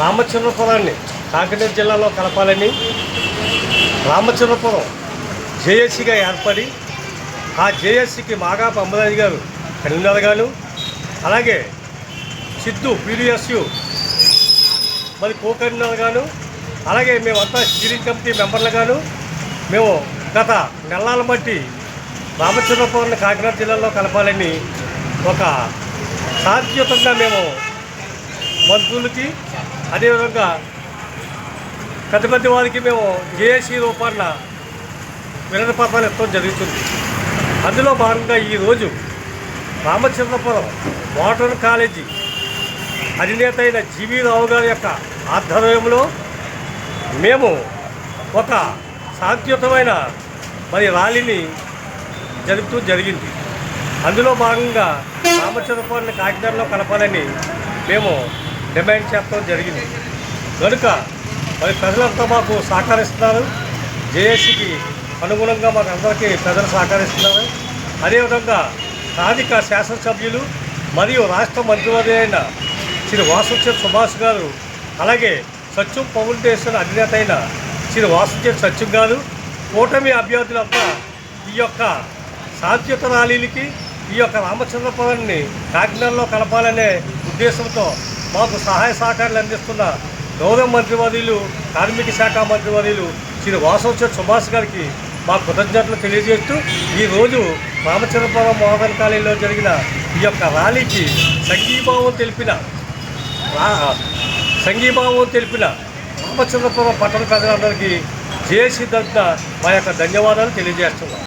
రామచంద్రపురాన్ని కాకినాడ జిల్లాలో కలపాలని రామచంద్రపురం జేఏసీగా ఏర్పడి ఆ జేఏసీకి మాగాప అమ్మరాజు గారు కన్వీనర్గాను అలాగే సిద్ధు పీడిఎస్యు మరి కో అలాగే మేమంతా స్టీరింగ్ కమిటీ మెంబర్లుగాను మేము గత నెలల బట్టి రామచంద్రపురాన్ని కాకినాడ జిల్లాలో కలపాలని ఒక శాంతియుతంగా మేము మంత్రులకి అదేవిధంగా పెద్ద పెద్ద వారికి మేము జేఏసీ రూపాన వినతి పత్రాలు ఇవ్వడం జరుగుతుంది. అందులో భాగంగా ఈరోజు రామచంద్రపురం మోటార్ కాలేజీ అధినేత అయిన జీవీ రావు గారి యొక్క ఆధ్వర్యంలో మేము ఒక శాంతియుతమైన మరి ర్యాలీని జరుపుతూ జరిగింది. అందులో భాగంగా రామచంద్రపురాన్ని కాకినాడలో కలపాలని మేము డిమాండ్ చేస్తాం జరిగింది. కనుక మరి ప్రజలంతా మాకు సహకరిస్తున్నారు. జేఏసీకి అనుగుణంగా మాకు అందరికీ ప్రజలు సహకరిస్తున్నారు. అదేవిధంగా స్థానిక శాసనసభ్యులు మరియు రాష్ట్ర మంత్రివర్య అయిన శ్రీ వాసుచేత్ సుభాష్ గారు అలాగే సత్యం ఫౌండేషన్ అధినేత అయిన శ్రీ వాసుచేత్ సత్యం గారు కూటమి అభ్యర్థులంతా ఈ యొక్క సాధ్యత ర్యాలీలకి ఈ యొక్క రామచంద్రపురాన్ని కాకినాడలో కలపాలనే ఉద్దేశంతో మాకు సహాయ సహకారాలు అందిస్తున్న గౌరవ మంత్రివర్యులు కార్మిక శాఖ మంత్రివర్యులు శ్రీ వాసవచర్ సుభాష్ గారికి మా కృతజ్ఞతలు తెలియజేస్తూ ఈరోజు రామచంద్రపురం మోహన్ కాలేజీలో జరిగిన ఈ యొక్క ర్యాలీకి సంఘీభావం తెలిపిన రా- సంఘీభావం తెలిపిన రామచంద్రపురం పట్టణ ప్రజలందరికీ జేసీ తరఫున మా యొక్క ధన్యవాదాలు తెలియజేస్తున్నాం.